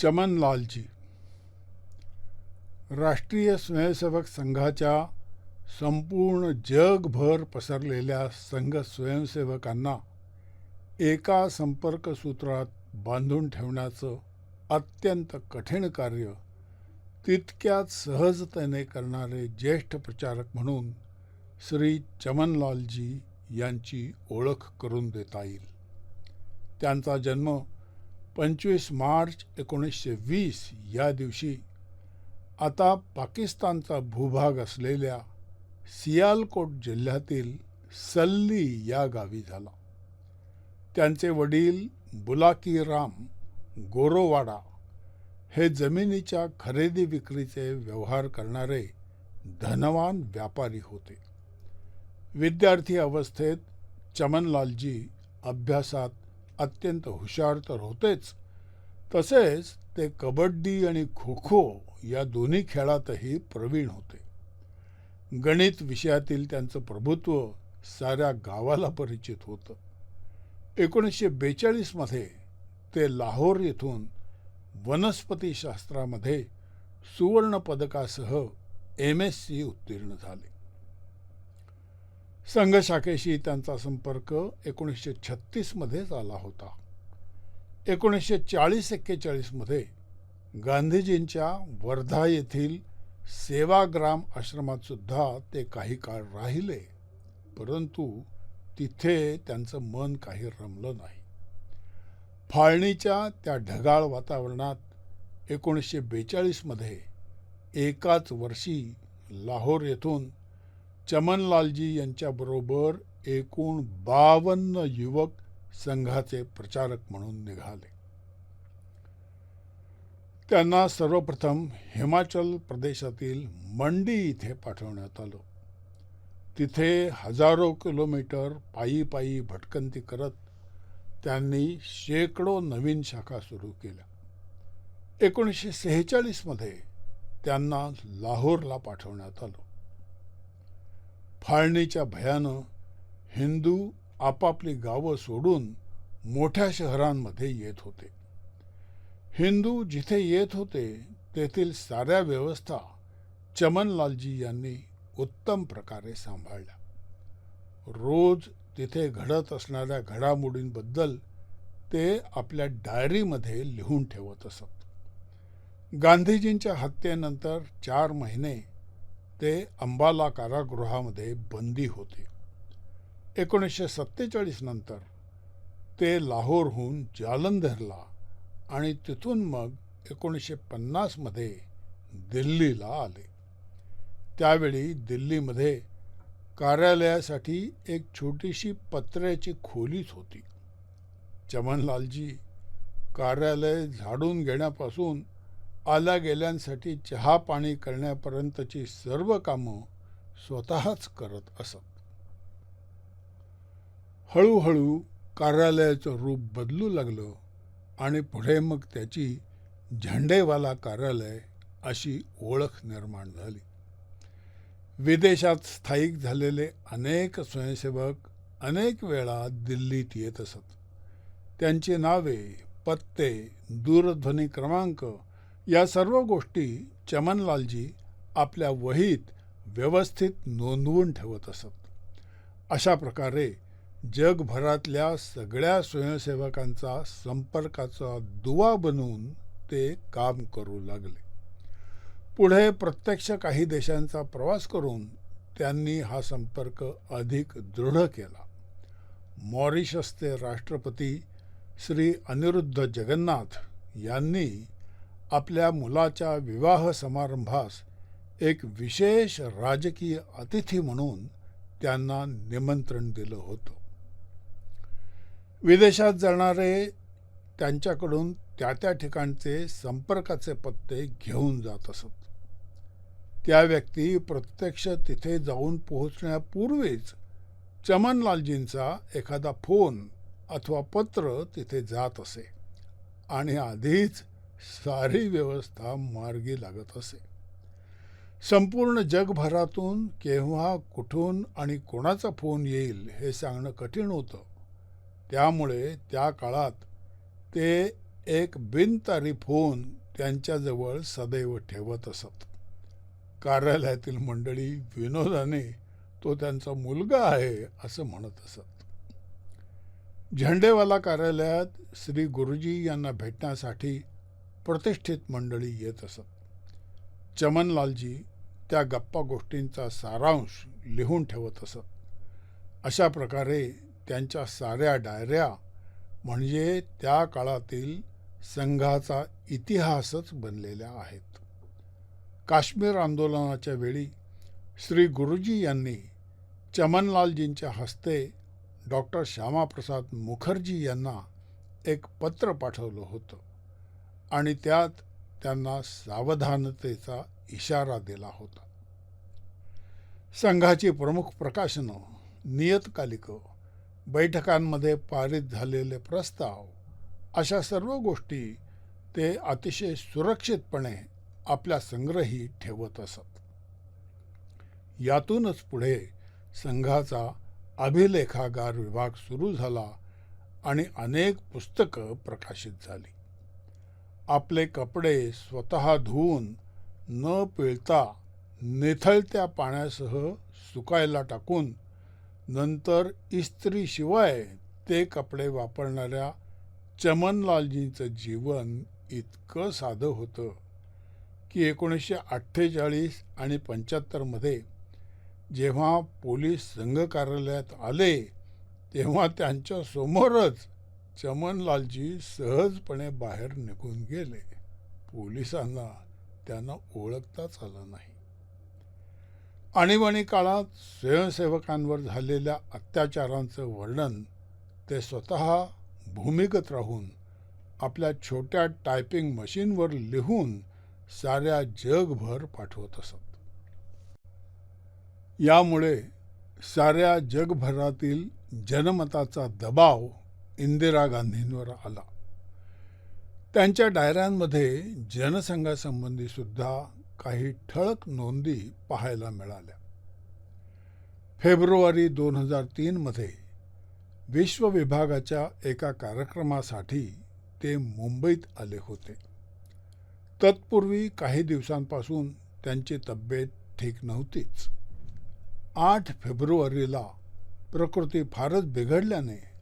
चमनलालजी राष्ट्रीय स्वयंसेवक संघाच्या संपूर्ण जगभर पसरलेल्या संघ स्वयंसेवकांना एका संपर्क सूत्रात बांधून ठेवण्याचं अत्यंत कठीण कार्य तितक्याच सहजतेने करणारे ज्येष्ठ प्रचारक म्हणून श्री चमनलालजी यांची ओळख करून देता येईल. त्यांचा जन्म पंचवीस मार्च एकोणीसशे वीस या दिवशी आता पाकिस्तानचा भूभाग असलेल्या सियालकोट जिल्ह्यातील सल्ली या गावी झाला. त्यांचे वडील बुलाकी राम गोरोवाडा हे जमिनीच्या खरेदी विक्रीचे व्यवहार करणारे धनवान व्यापारी होते. विद्यार्थी अवस्थेत चमनलालजी अभ्यासात अत्यंत हुशार तर होतेच. तसेच ते कबड्डी आणि खो खो या दोन्ही खेळातही प्रवीण होते. गणित विषयातील त्यांचं प्रभुत्व साऱ्या गावाला परिचित होतं. एकोणीसशे बेचाळीसमध्ये ते लाहोर येथून वनस्पतीशास्त्रामध्ये सुवर्णपदकासह एम एस सी उत्तीर्ण झाले. संघशाखेशी त्यांचा संपर्क एकोणीसशे छत्तीसमध्येच आला होता. एकोणीसशे चाळीस एक्केचाळीसमध्ये गांधीजींच्या वर्धा येथील सेवाग्राम आश्रमात सुद्धा ते काही काळ राहिले परंतु तिथे त्यांचं मन काही रमलं नाही. फाळणीच्या त्या ढगाळ वातावरणात एकोणीसशे बेचाळीसमध्ये एकाच वर्षी लाहोर येथून चमनलालजी यांच्याबरोबर एकूण बावन्न युवक संघाचे प्रचारक म्हणून निघाले. त्यांना सर्वप्रथम हिमाचल प्रदेशातील मंडी इथे पाठवण्यात आलं. तिथे हजारो किलोमीटर पायी पायी भटकंती करत त्यांनी शेकडो नवीन शाखा सुरू केल्या. एकोणीसशे सेहेचाळीसमध्ये त्यांना लाहोरला पाठवण्यात आलं. फाळणीच्या भयानं हिंदू आपापली गावं सोडून मोठ्या शहरांमध्ये येत होते. हिंदू जिथे येत होते तेथील साऱ्या व्यवस्था चमनलालजी यांनी उत्तम प्रकारे सांभाळल्या. रोज तिथे घडत असणाऱ्या घडामोडींबद्दल ते आपल्या डायरीमध्ये लिहून ठेवत असत. गांधीजींच्या हत्येनंतर चार महिने ते अंबाला कारागृहामध्ये बंदी होते. एकोणीसशे सत्तेचाळीस नंतर ते लाहोरहून जालंधरला आणि तिथून मग एकोणीसशे पन्नासमध्ये दिल्लीला आले. त्यावेळी दिल्लीमध्ये कार्यालयासाठी एक छोटीशी पत्र्याची खोलीच होती. चमनलालजी कार्यालय झाडून घेण्यापासून आल्या गेल्यांसाठी चहा पाणी करण्यापर्यंतची सर्व कामं स्वतःच करत असत. हळूहळू कार्यालयाचं रूप बदलू लागलं आणि पुढे मग त्याची झंडेवाला कार्यालय अशी ओळख निर्माण झाली. विदेशात स्थायिक झालेले अनेक स्वयंसेवक अनेक वेळा दिल्लीत येत असत. त्यांची नावे पत्ते दूरध्वनी क्रमांक या सर्व गोष्टी चमनलालजी आपल्या वहीत व्यवस्थित नोंदवून ठेवत असत. अशा प्रकारे जगभरातल्या सगळ्या स्वयंसेवकांचा संपर्काचा दुवा बनवून ते काम करू लागले. पुढे प्रत्यक्ष काही देशांचा प्रवास करून त्यांनी हा संपर्क अधिक दृढ केला. मॉरिशसचे राष्ट्रपती श्री अनिरुद्ध जगन्नाथ यांनी आपल्या मुलाच्या विवाह समारंभास एक विशेष राजकीय अतिथी म्हणून त्यांना निमंत्रण दिलं होतं. विदेशात जाणारे त्यांच्याकडून त्या त्या ठिकाणचे संपर्काचे पत्ते घेऊन जात असत. त्या व्यक्ती प्रत्यक्ष तिथे जाऊन पोहोचण्यापूर्वीच चमनलालजींचा एखादा फोन अथवा पत्र तिथे जात असे. आणि आधीच सारी व्यवस्था मार्गी लागत असे. संपूर्ण जगभरातून केव्हा कुठून आणि कोणाचा फोन येईल हे सांगणं कठीण होतं. त्यामुळे त्या काळात ते एक बिनतारी फोन त्यांच्याजवळ सदैव ठेवत असत. कार्यालयातील मंडळी विनोदाने तो त्यांचा मुलगा आहे असं म्हणत असत. झेंडेवाला कार्यालयात श्री गुरुजी यांना भेटण्यासाठी प्रतिष्ठित मंडळी येत असत. चमनलालजी त्या गप्पा गोष्टींचा सारांश लिहून ठेवत असत. अशा प्रकारे त्यांच्या साऱ्या डायऱ्या म्हणजे त्या काळातील संघाचा इतिहासच बनलेल्या आहेत. काश्मीर आंदोलनाच्या वेळी श्री गुरुजी यांनी चमनलालजींच्या हस्ते डॉक्टर श्यामाप्रसाद मुखर्जी यांना एक पत्र पाठवलं होतं. आणि त्यात त्यांना सावधानतेचा इशारा दिला होता. संघाची प्रमुख प्रकाशनं नियतकालिकं बैठकांमध्ये पारित झालेले प्रस्ताव अशा सर्व गोष्टी ते अतिशय सुरक्षितपणे आपल्या संग्रही ठेवत असत. यातूनच पुढे संघाचा अभिलेखागार विभाग सुरू झाला आणि अनेक पुस्तकं प्रकाशित झाली. आपले कपडे स्वतः धुवून न पिळता निथळत्या पाण्यासह सुकायला टाकून नंतर इस्त्रीशिवाय ते कपडे वापरणाऱ्या चमनलालजींचं जीवन इतकं साधं होतं की एकोणीसशे अठ्ठेचाळीस आणि पंच्याहत्तरमध्ये जेव्हा पोलीस संघ कार्यालयात आले तेव्हा त्यांच्यासमोरच चमनलालजी सहजपणे बाहेर निघून गेले. पोलिसांना त्यांना ओळखताच आलं नाही. आणीबाणी काळात स्वयंसेवकांवर झालेल्या अत्याचारांचं वर्णन ते स्वतः भूमिगत राहून आपल्या छोट्या टायपिंग मशीनवर लिहून साऱ्या जगभर पाठवत असत. यामुळे साऱ्या जगभरातील जनमताचा दबाव इंदिरा गांधींवर आला. त्यांच्या डायऱ्यांमध्ये जनसंघासंबंधी सुद्धा काही ठळक नोंदी पाहायला मिळाल्या. फेब्रुवारी दोन हजार तीनमध्ये विश्व विभागाच्या एका कार्यक्रमासाठी ते मुंबईत आले होते. तत्पूर्वी काही दिवसांपासून त्यांची तब्येत ठीक नव्हतीच. आठ फेब्रुवारीला प्रकृती फारच बिघडल्याने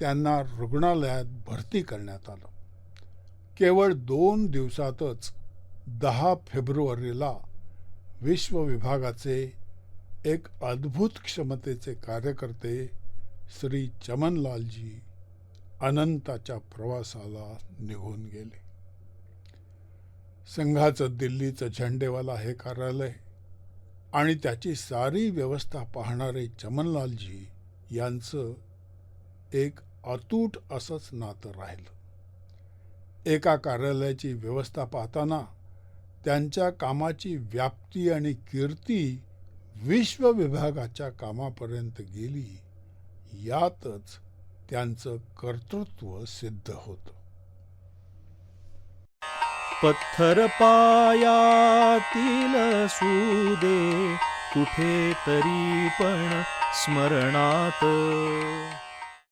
त्यांना रुग्णालयात भरती करण्यात आलं. केवळ दोन दिवसातच दहा फेब्रुवारीला विश्व विभागाचे एक अद्भुत क्षमतेचे कार्यकर्ते श्री चमनलालजी अनंताच्या प्रवासाला निघून गेले. संघाचं दिल्लीचं झेंडेवाला हे कार्यालय आणि त्याची सारी व्यवस्था पाहणारे चमनलालजी यांचं एक अतूट असंच नातं राहिलं. एका कार्यालयाची व्यवस्था पाहताना त्यांच्या कामाची व्याप्ती आणि कीर्ती विश्व विभागाच्या कामापर्यंत गेली यातच त्यांचं कर्तृत्व सिद्ध होतं. पत्थर पायातील सुदे कुठे तरी पण स्मरणात.